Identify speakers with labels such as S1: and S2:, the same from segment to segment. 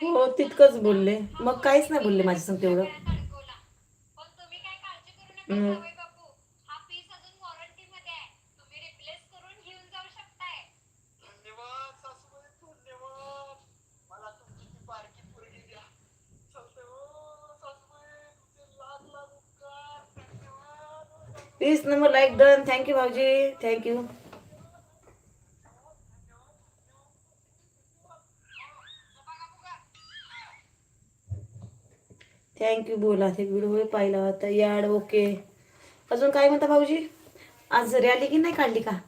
S1: हो तितकंच बोलले. मग काहीच नाही बोलले माझ्या संग तेवढं. हम्म.
S2: धन्यवाद सासूबाई धन्यवाद मला तुमची ती बारकी पोरगी द्या चालतंय हो सासूबाई तुमचे लाख लाख उपकार धन्यवाद
S1: वीस number like done thank you भाऊजी थँक्यू थँक्यू बोला. ते व्हिडिओ पाहिला होता. याड ओके अजून काय म्हणता भाऊजी? आज रॅली की नाही काढली का?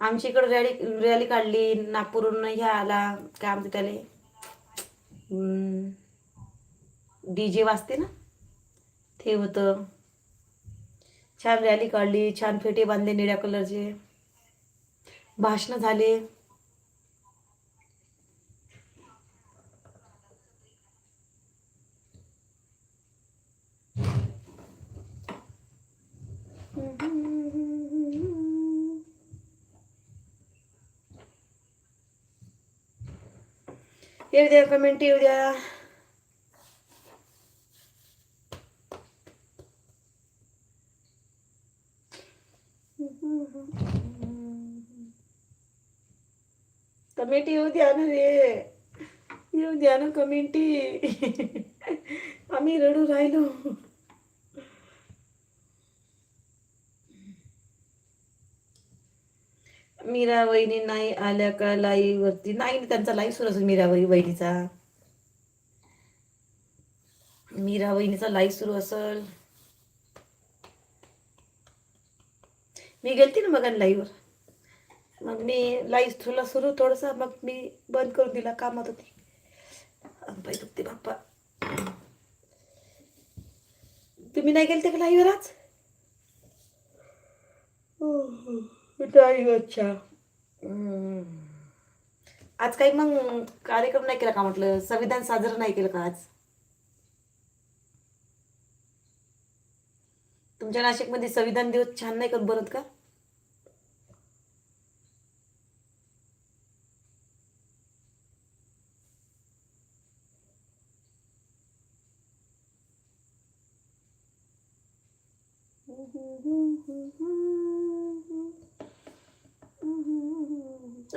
S1: आमच्या इकडं रॅली रॅली काढली. नागपूरहून ह्या आला. काय म्हणते त्याला? डी जे वाजते ना? ते होतं. छान रॅली काढली. छान फेटे बांधले निळ्या कलरचे भाषणं झाले. येऊ द्या कमेंट येऊ द्या. कमेंट येऊ द्या ना रे. येऊ द्या ना कमेंटी आम्ही रडू राहिलो. मीरा वहिनी नाही आल्या का लाईव्ह वरती? नाही त्यांचा लाईव्ह सुरू असेल मीरा वही वहिनीचा. मीरा वहिनीचा लाईव्ह सुरू असेल. मी गेलती ना मग लाईव्हवर मग मी लाईव्ह ठेवला सुरू थोडंसं मग मी बंद करून दिला कामात होती. अंबाई दुखते बाप्पा. तुम्ही नाही गेलते का लाईव्हवर आज? नाही अच्छा? हम्म. आज काही मग कार्यक्रम नाही केला का म्हटलं? संविधान साजरं नाही केलं का आज? तुमच्या नाशिकमध्ये संविधान दिवस छान नाही करत बनत का?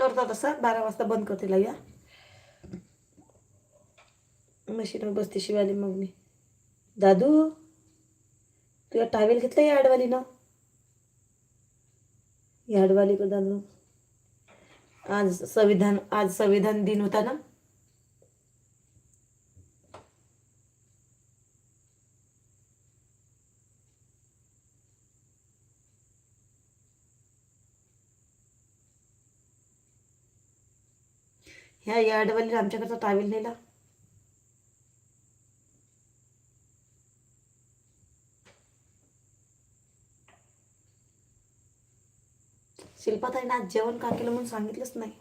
S1: अर्धा तासात बारा वाजता बंद करते या मशीनवर बसते शिवाली मग मी दादू तुला टावेल घेतला या आडवालीनं? या आडवाली दादू. आज संविधान आज संविधान दिन होता ना? ह्या या आमच्याकडचा तावील नेला. शिल्पाताईने आज जेवण का केलं म्हणून सांगितलंच नाही.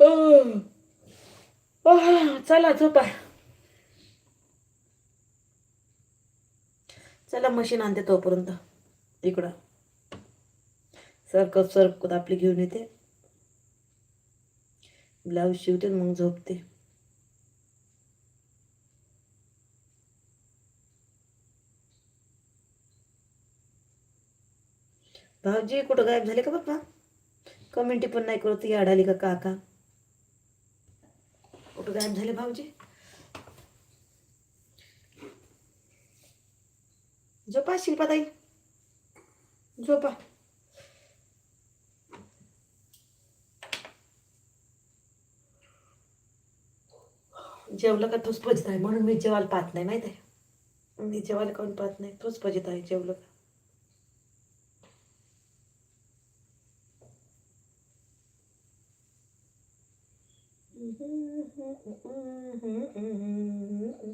S1: अं. चला झोपा चला मशीन आणते तोपर्यंत. इकडं. सरकत सरकत आपली घेऊन येते. ब्लाऊज शिवते मग झोपते. भाऊजी कुठं गायब झाले का बाप्पा कमेंटी पण नाही करत याड आली का काका? कुठं गायब झाले भाऊजी? झोपा शिल्पाताई झोपा. जेवलं का तोच पजित आहे? म्हणून मी जेवायला पाहत नाही माहीत आहे? मी जेवायला कोण पाहत नाही. तोच पजित आहे जेवलं का? Mm-hmm.